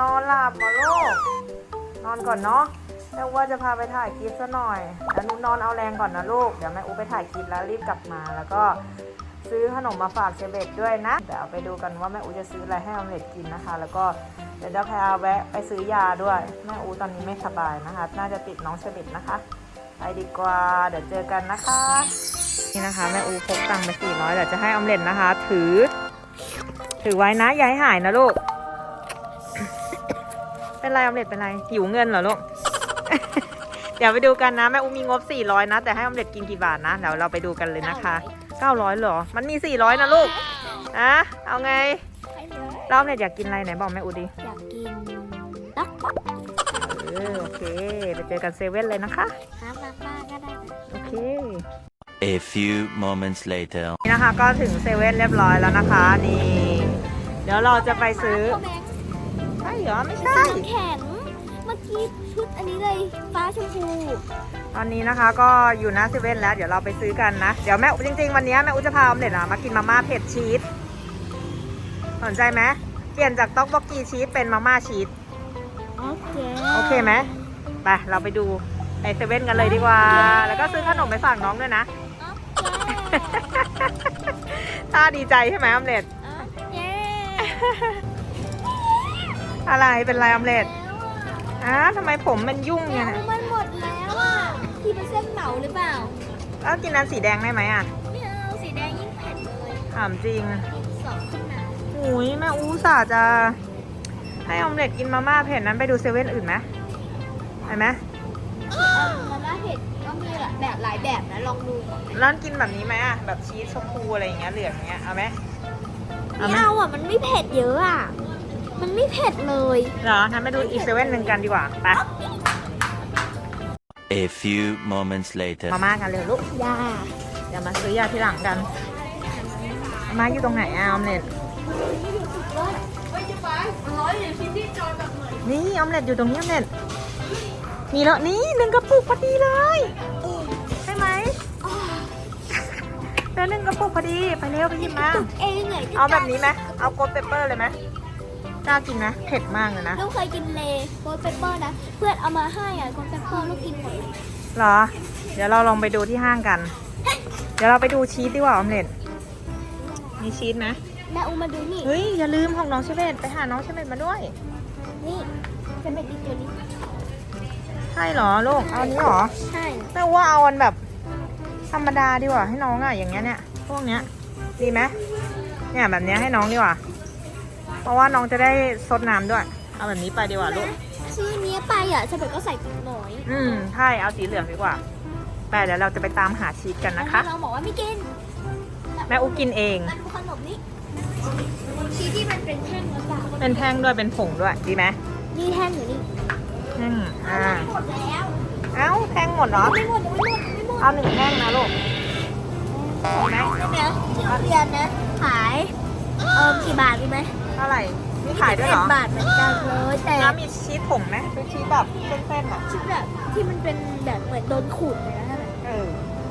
นอนหลับมาลูกนอนก่อนเนาะแม่ว่าจะพาไปถ่ายคลิปซะหน่อยแล้วนูนอนเอาแรงก่อนนะลูก เดี๋ยวแม่อูไปถ่ายคลิปแล้วรีบกลับมา แล้วก็ซื้อขนมมาฝากเชเบตด้วยนะ เดี๋ยวไปดูกันว่าแม่อูจะซื้ออะไรให้ออมเล็ตกินนะคะ แล้วก็เดี๋ยวจะพาแวะไปซื้อยาด้วย แม่อูตอนนี้ไม่สบายนะคะ น่าจะติดน้องเชเบตนะคะ ไปดีกว่า เดี๋ยวเจอกันนะคะ นี่นะคะแม่อูพกตังค์ไปสี่ร้อยเดี๋ยวจะให้ออมเล็ตนะคะ ถือ ถือไว้นะอย่าให้หายนะลูก เป็นไรออมเล็ตเป็นไรหิวเงินเหรอลูก เดี๋ยวไปดูกันนะแม่อูมีงบ 400 นะ แต่ให้ออมเล็ตกินกี่บาทนะเดี๋ยวเราไปดูกันเลยนะคะ 900เหรอ มันมี 400 นะลูกอะเอาไงให้เลยเราออมเล็ตอยากกินอะไรไหนบอกแม่อูดิอยากกินต๊อกต๊อกเออโอเคไปเจอกันเซเว่นเลยนะคะน้ำมาม่าก็ได้นะโอเค A few moments later. นี่นะคะก็ถึงเซเว่นเรียบร้อยแล้วนะคะ นี่ เดี๋ยวเราจะไปซื้อพ่อแบงค์ใช่ เหรอไม่ซื้อใช่น้ำแข็ง เมื่อกี้ชุดอันนี้เลยฟ้าชมพูตอนนี้นะคะก็อยู่หน้าเซเว่นแล้ว เดี๋ยวเราไปซื้อกันนะ เดี๋ยวแม่จริงๆ วันนี้แม่อุจะพาออมเล็ตอะมากินมาม่าเผ็ดชีสสนใจไหมเปลี่ยนจากต๊อกบอกกีชีสเป็นมาม่าชีสโอเคโอเคไหมไปเราไปดูในเซเว่นกันเลยดีกว่า แล้วก็ซื้อขนมไปฝากน้องด้วยนะโอเคถ้าดีใจใช่ไหมออมเล็ตโอเค อะไรเป็นไรออมเล็ตแล้วอะอ้าทำไมผมมันยุ่งเนี่เนี่ยยมันหมดแล้วอะที่เป็นเส้นเหมาหรือเปล่าแล้วกินน้ำสีแดงได้ไหมอะไม่เอาสีแดงยิ่งเผ็ดเลยถามจริงสองขึ้นมาหุยแม่อูสาห์จะให้ออมเล็ตกินมาม่าเผ็ดนั้นไปดูเซเว่นอื่นไหมไปไหมเอามาม่าเผ็ดก็มีแบบหลายแบบนะลองดูร้านกินแบบนี้ไหมอะแบบชีสชมพูอะไรอย่างเงี้ยเหลืองเงี้ยเอาไหมเอาไหมไม่เอาอะมันไม่เผ็ดเยอะอะ มันไม่เผ็ดเลยเหรองั้นไปดูอีกเซเว่นหนึ่งกันดีกว่า ไป A few moments later. มาม่ากันเร็วลูก ยาเดี๋ยวมาซื้อยาที่หลังกัน มาม่าอยู่ตรงไหนอะออมเล็ตนี่ออมเล็ตอยู่ตรงนี้ออมเล็ตนี่แล้วนี่หนึ่งกระปุกพอดีเลยใช่ไหมเจอหนึ่งกระปุกพอดี ไปเร็วไปหยิบมา ตุกเองเลยเอาแบบนี้ไหมเอาโกดเปเปอร์เลยไหม กล้ากินไหมเผ็ดมากเลยนะ ลูกเคยกินเลโกลเปเปอร์นะ เพื่อนเอามาให้อะโกลเปเปอร์ลูกกินหมดเลยเหรอ เดี๋ยวเราลองไปดูที่ห้างกัน เดี๋ยวเราไปดูชีสดีกว่าออมเล็ตมีชีสไหมแม่อูมาดูนี่ เฮ้ย อย่าลืมของน้องเชเบตไปหาน้องเชเบตมาด้วย นี่จะเป็นอีกตัวนี้ ใช่เหรอลูก เอาอันนี้เหรอ ใช่ แม่ว่าเอาอันแบบ ธรรมดาดีกว่าให้น้องอะอย่างเงี้ยเนี่ย พวกเนี้ย ดีไหมเนี่ยแบบเนี้ยให้น้องดีกว่า เพราะว่าน้องจะได้ซดน้ำด้วย เอาแบบนี้ไปดีกว่าลูก ซื้ออันนี้ไปอะจะเป็นก็ใส่ปุ๋ยน้อยอืมใช่ เอาสีเหลืองดีกว่าไปเดี๋ยวเราจะไปตามหาชีสกันนะคะ น้องบอกว่าไม่กินแม่อุกินเองมาดูขนมนี้ชีสที่มันเป็นแท่งหรือเปล่าเป็นแท่งด้วยเป็นผงด้วยดีไหมนี่แท่งอยู่นี่แท่งอ่าหมดแล้วเอ้าแท่งหมดเหรอไม่หมดไม่หมดไม่หมดเอาหนึ่งแท่งนะลูกดีไหมใช่ไหมที่โรงเรียนนะขายเออกี่บาทดีไหมเท่าไหร่มีขายด้วยเหรอ บาทเหมือนกันเลยแต่แล้วมีชีสผงไหมเป็นชีสแบบเส้นๆอะชุดแบบที่มันเป็นแบบเหมือนโดนขูดเลยนะนั่นแหละเออ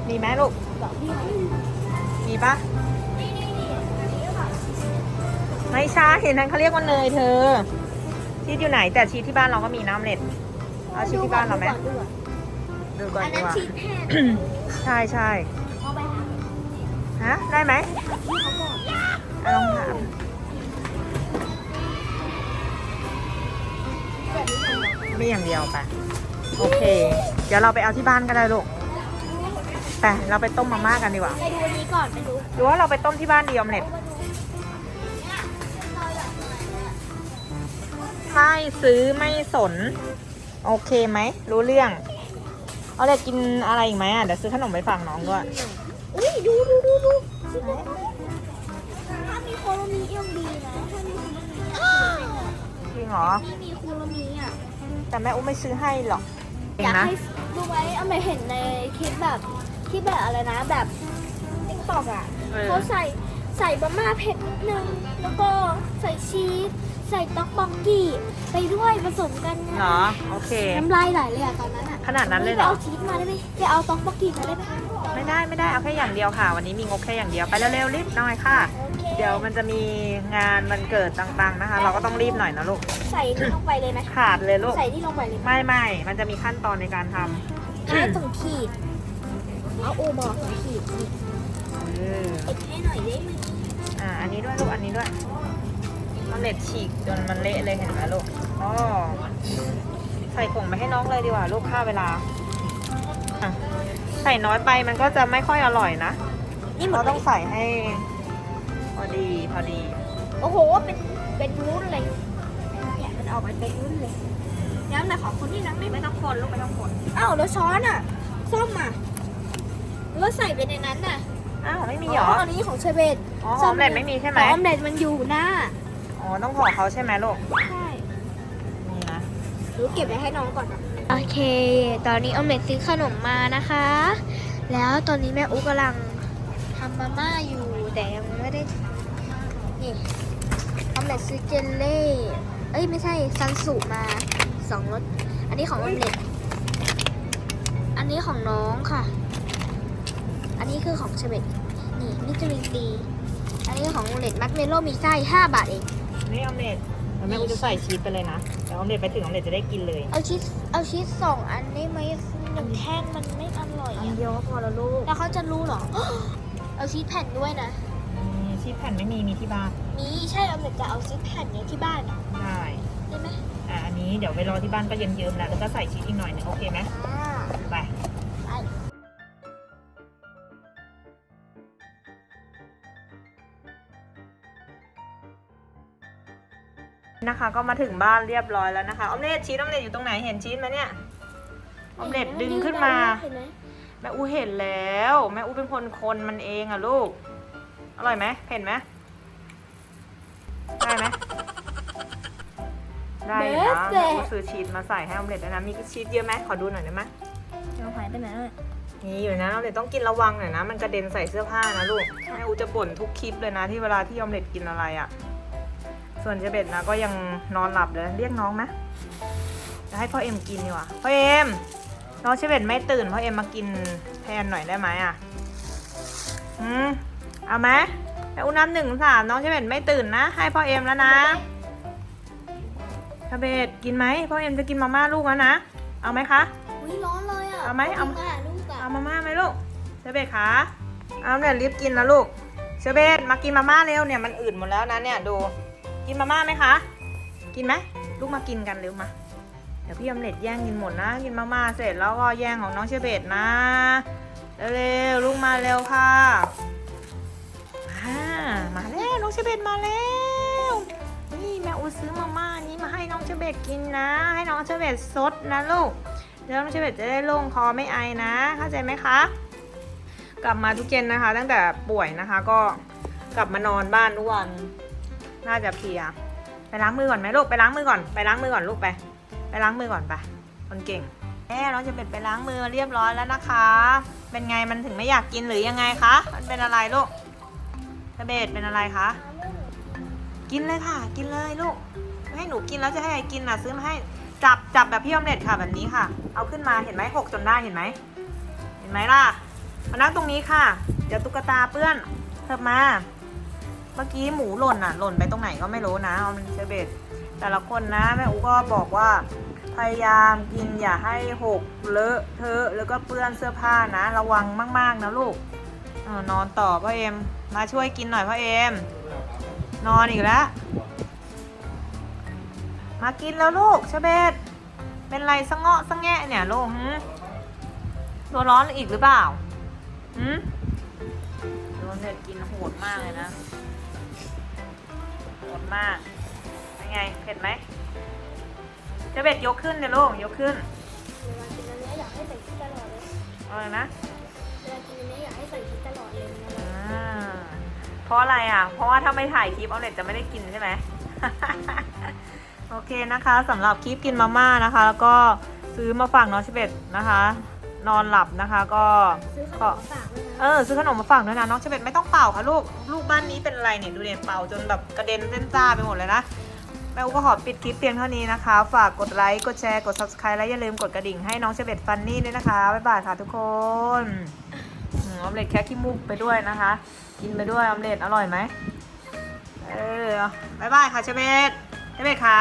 มีไหมลูกแบบนี่มีปะนี่นี่นี่อันนี้ก็แบบไม่ใช่นั่นเขาเรียกว่าเนยเธอ ชีสอยู่ไหน แต่ชีสที่บ้านเราก็มีน้ำเล็ด เอาชีสที่บ้านเราไหม ดูก่อนดูดูก่ก่ออนนดีอันกนั้นว่าชีสแห้งใช่ใช่เอาไปถามฮะ ได้ไหมพี่เขาก่อนเอาลองถาม ก่อนมีอย่างเดียวไปโอเค เดี๋ยวเราไปเอาที่บ้านก็ได้ลูกแต่เราไปต้มมาม่ากันดีกว่าไปดูอันนี้ก่อนไปดูหรือว่าเราไปต้มที่บ้านดีออมเล็ตเอามาดูเนี่ยเราอยากอะไรเนี่ยไม่ซื้อไม่สน โอเคไหมรู้เรื่องเอาเล็กกินอะไรอีกไหมอะเดี๋ยวซื้อขนมไปฝากน้องด้วยอุ้ยดูดูดูดูถ้ามีโคโรมีเอี่ยมดีนะถ้ามีโคโรมีอะจริงเหรอนี่มีโคโรมีอะ แต่แม่อุ้มไม่ซื้อให้หรอกเอองยากนะให้ดูไว้เอาไปเห็นในคลิปแบบคลิปแบบอะไรนะแบบติ๊กตอกอะเออเขาใส่ใส่บะหม่าเผ็ดนิดนึง แล้วก็ใส่ชีสใส่ต๊อกบองกี้ไปด้วยผสมกันไงเหรอโอเค น้ำลายไหลเลยอะตอนนั้นอะขนาดนั้นเลยเหรอ ไปเอาชีสมาได้ไหมไปเอาต๊อกบองกี้มาได้ไหมไม่ได้ไม่ได้เอาแค่อย่างเดียวค่ะ วันนี้มีงบแค่อย่างเดียวไปเร็วๆรีบหน่อยค่ะโอ เคเดี๋ยวมันจะมีงานวันเกิดต่างๆนะคะ เราก็ต้องรีบหน่อยนะลูก ใส่นี่ลงไปเลยไหมขาดเลยลูก ใส่นี่ลงไปเลยไหมไม่ไม่มันจะมีขั้นตอนในการทำให้ตรงขีดเอาโอบอกตรงขีดนี่เออเอ็ดให้หน่อยได้ไหมอ่าอันนี้ด้วยลูก อันนี้ด้วยเอาเล็ดฉีกจนมันเละเลยเห็นไหมลูกอ๋อใส่ผงไปให้น้องเลยดีกว่าลูกค่าเวลาอะใส่น้อยไปมันก็จะไม่ค่อยอร่อยนะ นี่หมเราดต้องใส่ให้พ อดีพอดี โอ้โห เป็น เป็นวุ้นเลยเนี่ยมันออกมาเป็นวุ้นเลยย้ำแต่ของคนที่นังไม่ไม่ต้องคนลูกไม่ต้องคนอ้าวแล้วช้อนอะส้มอะหรือว่าใส่ไปในนั้นน่ะอ้าวไม่มีเหรอ อันนี้ของเชเบตอ๋อหอมเล็ดไม่มีใช่ไหมออมเล็ตมันอยู่หน้า อ๋อ ต้องขอเขาใช่ไหมลูก ใช่นี่นะหรือเก็บไว้ให้น้องก่อนโอเค ตอนนี้ออมเล็ตซื้อขนมมานะคะ แล้วตอนนี้แม่อุ๊กกำลังทำมาม่าอยู่แต่ยังไม่ได้ นี่ออมเล็ตซื้อเจลเล่ เอ้ยไม่ใช่ซันสุมาสองรส อันนี้ของออมเล็ต อันนี้ของน้องค่ะ อันนี้คือของเชเบตนี่นิจลินตี อันนี้ของออมเล็ตมัดเมโลมีไส้5บาทเอง นี่ออมเล็ตแล้วแม่กูจะใส่ชีสไปเลยนะแต่ออมเล็ตไปถึงออมเล็ตจะได้กินเลยเอาชีสเอาชีสสองอันได้ไหมหนึ่งแท่งมันไม่อร่อยอันอะเดียวก็พอแล้วลูก แล้วเขาจะรู้เหรอ เอาชีสแผ่นด้วยนะมี ชีสแผ่นไม่มีมีที่บ้านนี่ใช่เราจะเอาชีสแผ่นเนี้ยที่บ้านอะได้ได้ไหมอะอันนี้เดี๋ยวไปรอที่บ้านก็เยิ้มๆแล้วแล้วก็ใส่ชีสอีกหน่อยหนึงโอเคไหมอ่าไป ไปนะคะก็มาถึงบ้านเรียบร้อยแล้วนะคะออมเล็ตชีสออมเล็ตอยู่ตรงไหนเห็นชีสไหมเนี่ยออมเล็ตดึงขึ้นมา เห็นไหม แม่อูเห็นแล้ว แม่อูเป็นคนคนมันเองอะลูก อร่อยไหมเห็นไหมได้ไหมได้นะแม่อูซื้อชีสมาใส่ให้ออมเล็ตด้วยนะมีชีสเยอะไหมขอดูหน่อยได้ไหมเราหายไปไหนแล้วนี่อยู่นะออมเล็ตต้องกินระวังหน่อยนะ มันกระเด็นใส่เสื้อผ้านะลูกแม่อูจะบ่นทุกคลิปเลยนะ ที่เวลาที่ออมเล็ตกินอะไรอะ ส่วนเจเบ็ดนะก็ยังนอนหลับเลยเรียกน้องไหมจะให้พ่อเอ็มกินดีกว่าพ่อเอ็มน้องเชเบ็ดไม่ตื่นพ่อเอ็มมากินแทนหน่อยได้ไหมอะอืม เอาไหมแต่อุณน้ำหนึ่งสามน้องเชเบ็ดไม่ตื่นนะ ให้พ่อเอ็มแล้วนะเชเบ็ดกินไหมพ่อเอ็มจะกินมาม่าลูกแล้วนะ เอาไหมคะ อุ้ยร้อนเลยอะเอาไหมเอาอะลูกอะเอามาม่าไหมลูกเชเบตคะเอาเนี่ยรีบกินนะลูกเชเบตมากินมาม่าเร็วเนี่ยมันอืดหมดแล้วนะเนี่ยดู กินมาม่าไหมคะ กินไหมลูกมากินกันเร็วมา เดี๋ยวพี่อมเล็ดแย่งกินหมดนะ กินมาม่าเสร็จแล้วก็แย่งของน้องเชเบตนะ เร็วๆลูกมาเร็วค่ะ อ่ามาแล้วน้องเชเบตมาแล้วนี่แม่อูซื้อมาม่านี้มาให้น้องเชเบตกินนะ ให้น้องเชเบตซดนะลูกเดี๋ยวน้องเชเบตจะได้โล่งคอไม่ไอนะ เข้าใจไหมคะ กลับมาทุกเย็นนะคะ ตั้งแต่ป่วยนะคะก็กลับมานอนบ้านทุกวันน่าจะเพลียไปล้างมือก่อนไหมลูกไปล้างมือก่อนไปล้างมือก่อนลูกไป ไปล้างมือก่อนไปคนเก่งแม่น้องเชเบตไปล้างมือเรียบร้อยแล้วนะคะ เป็นไงมันถึงไม่อยากกินหรือยังไงคะ มันเป็นอะไรลูก เชเบตเป็นอะไรคะ กินเลยค่ะ กินเลยลูก ไม่ให้หนูกินแล้วจะให้ใครกินอะ ซื้อมาให้ จับจับแบบพี่ออมเล็ตค่ะแบบนี้ค่ะ เอาขึ้นมาเห็นไหมหกจนได้เห็นไหม เห็นไหมล่ะ มานั่งตรงนี้ค่ะ เดี๋ยวตุ๊กตาเปื้อนเถิบมา เมื่อกี้หมูหล่นอะ หล่นไปตรงไหนก็ไม่รู้นะเอามันเชเบตแต่ละคนนะแม่อูก็บอกว่า พยายามกินอย่าให้หกเลอะเทอะแล้วก็เปื้อนเสื้อผ้านะ ระวังมาก ๆ นะลูกอนอนต่อพ่อเอ็ม มาช่วยกินหน่อยพ่อเอ็มนอนอีกแล้ว มากินแล้วลูกเชเบตเป็นไรสะเงาะสะแงะเนี่ยลูกหืมตัวร้อนอีกหรือเปล่าหืมโดนเด็ดกินโหดมากเลยนะ โหดมากเป็นไงเผ็ดไหมเจะเบ็ดยกขึ้นเดี๋ยวลูกยกขึ้นเวลากินอันเนี้ยอยากให้ใส่ชีสตลอดเลยเอาเลยนะ เพราะอะไรอะ เพราะว่าถ้าไม่ถ่ายคลิปเอาเน็ตจะไม่ได้กินใช่ไหมโอเคนะคะสำหรับคลิปกินมาม่านะคะ แล้วก็ซื้อมาฝากน้องชิเบตนะคะ นอนหลับนะคะก็ซื้อขนมมาฝากด้วยนะเออซื้อขนมมาฝากด้วยนะน้องเชเบตไม่ต้องเป่าค่ะลูกลูกบ้านนี้เป็นอะไรเนี่ยดูเด่นเป่าจนแบบกระเด็นเส้นจ้าไปหมดเลยนะแม่อูก็ขอปิดคลิปเพียงเท่านี้นะคะ ฝากกดไลค์กดแชร์กด subscribe และอย่าลืมกดกระดิ่งให้น้องเชเบตฟันนี่ด้วยนะคะบ๊ายบายค่ะทุกคนออมเล็ตแค่ขี้มูกไปด้วยนะคะ กินไปด้วยออมเล็ตอร่อยไหมเออบายบายค่ะเชเบตเชเบตค่ะ